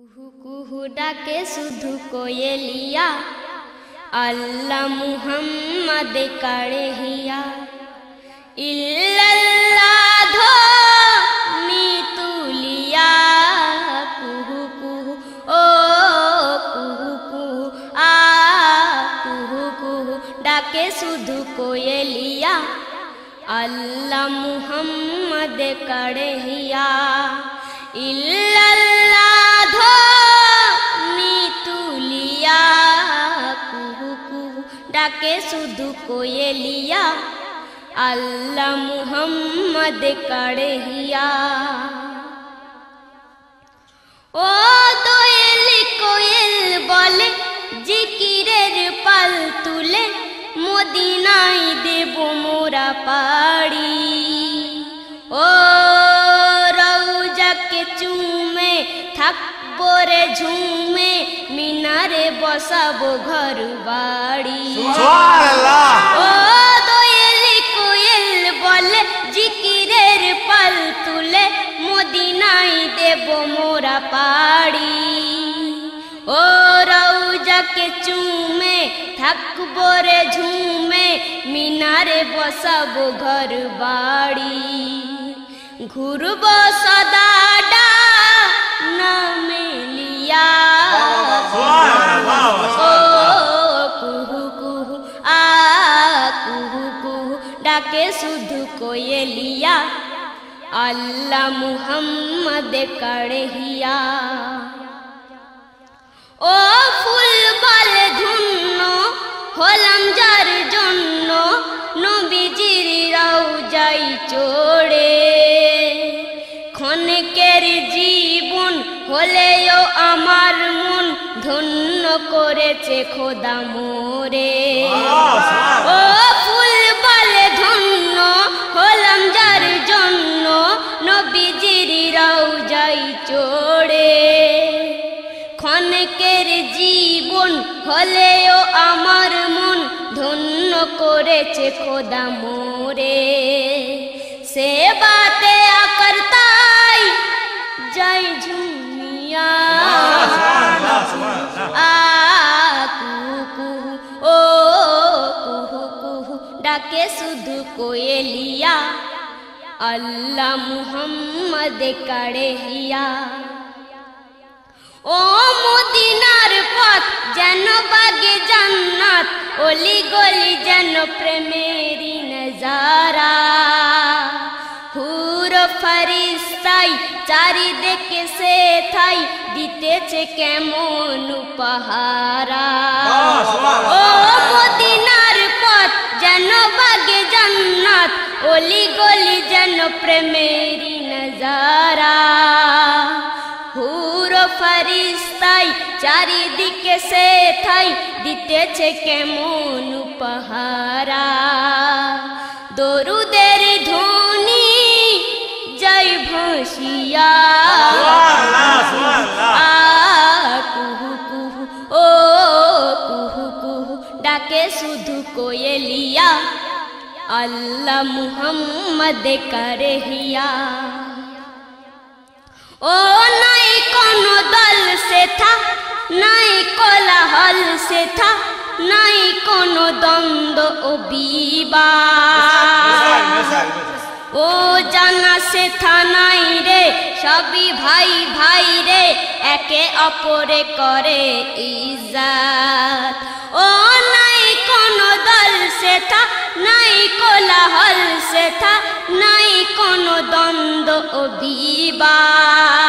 কুহু কুহু ডাকে শুধু কোয়েলিয়া আল্লাহ মুহাম্মদ কাড়ে হিয়া ইল্লাল্লাহ ধো মিতুলিয়া কুহু কুহু ও কুহু কুহু আ কুহু কুহু ডাকে শুধু কোয়েলিয়া আল্লাহ মুহাম্মদ কাড়ে হিয়া ইল্লাল্লাহ ডাকে শুধু কোয়েলিয়া, আল্লাহ মুহাম্মদ কাড়ে হিয়া। ও দোয়েল কোয়েল বলে, জিকিরের পাল তুলে মদিনাই দেব মোরা পাড়ি। ও রৌজাকে চুমে, থাকব ঝুমে, মিনারে বসাবো ঘর বাড়ি। ও দোয়েল কোয়েল বলে জিকিরের পাল তুলে মদিনাই দেব মোরা পাড়ি ও রৌজাকে চুমে থাকব রে ঝুমে মিনারে বসাবো ঘর বাড়ি ঘুরব সদাডা না মেলিয়া ডাকে শুধু কোয়েলিয়া। আল্লাহ মুহাম্মদ কাড়হিয়া। ও ফুল বলে ধুন্ন হলাম যার জন্য নবীজির রাও যাই চড়ে। ক্ষণেকের জীবন হলেও আমার মন ধন্য করেছে খোদা মোরে। ও নবীজির রাও যাই চড়ে। ক্ষণকের জীবন হলেও আমার মন ধন্য করেছে খোদা মোরে। সে বাতে আকরতাই জয় ঝুমিয়া। ডাকে শুধু কোয়েলিয়া। মুহাম্মদ কাড়ে হিয়া। ও মদিনার পথ যেন বাগে জান্নাত, অলি গলি যেন প্রেমেরি নজারা। হুর ফরিস্তাই চারিদিকে সে থাই দিতেছে কেমন উপহারা। ও অলি গলি যেন প্রেমেরি নজারা হুর ফরিস্তাই চারিদিকে সে থাই দিতেছে কেমন পাহারা দরুদের ধনী জয় ভাসিয়া আল্লাহ মুহাম্মদ করে হিয়া। ও নাই কোন দল সে থা নাই কোলাহল সে থা নাই কোন দ্বন্দ্ব ও বিবাদ। ও জানা সে থা নাই রে সবই ভাই ভাই রে, একে অপরে করে ইজাত। ও নাই কোন দল সে থা নাই কোলাহল সে থা নাই কোন দ্বন্দ্ব ও বিবাদ।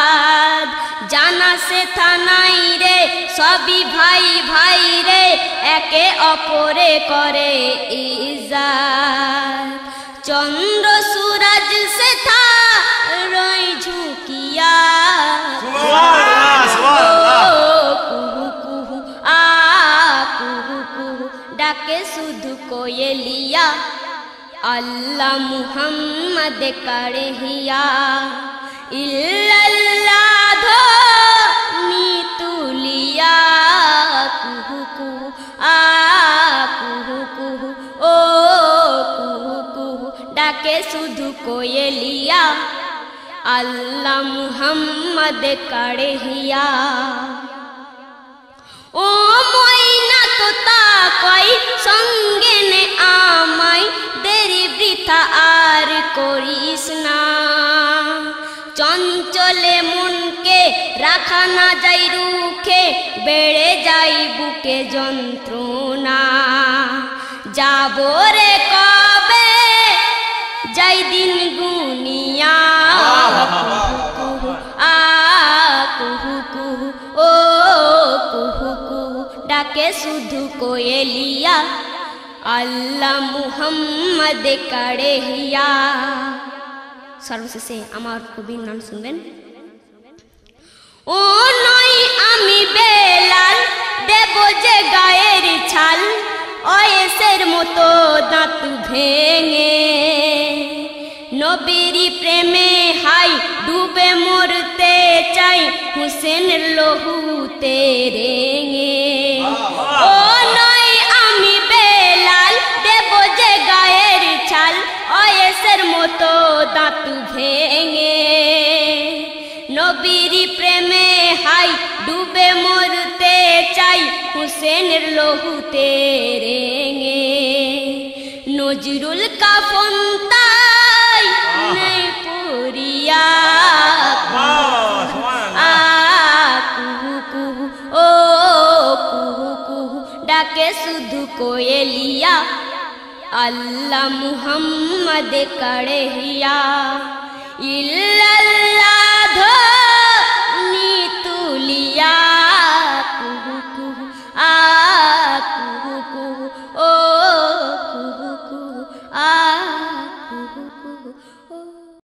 জানা সে থানাই রে, সবই ভাই ভাই রে, একে অপরে করে ইজাত। চন্দ্র সুরজ সে থা ডাকে শুধু কোয়েলিয়া। আল্লাহ মুহাম্মদ কাড়ে হিয়া ইল্লাল্লাহ ধো মিতুলিয়া কুহু কুহু, আ, কুহু কুহু, ও, কুহু কুহু, ডাকে শুধু কোয়েলিয়া। আল্লাহ মুহাম্মদ মোহাম্মদ কাড়হিয়া ও ময়না তো সঙ্গে নে আমাই দেরি বৃথা আর করিস না। চঞ্চলে মনকে রাখা না যাই রুখে, বেড়ে যাই বুকে যন্ত্রণা। যাব রে কবে? যাই দিন গুনিয়া ডাকে শুধু কোয়েলিয়া, আল্লাহ মুহাম্মদ কাড়ে হিয়া সর্বশেষে আমার কবির নাম শুনবেন। ও নই আমি বেলাল, দেব যে গায়ের ছাল, অয়েসের মতো নবীর প্রেমে হাই ডুবে মরতে চাই হুসেন লহুতে রেঙে। ও নই আমি বেলাল দেব যে গায়ের ছাল অয়েসের মতো দাঁত ভেঙে। নবীর প্রেমে হাই ডুবে মরতে চাই হুসেনের লহুতে রেঙে। নজরুল কাফন ডাকে শুধু কোয়েলিয়া আল্লাহ মুহাম্মদ কড়েহিয়া ইল্লাল্লাহ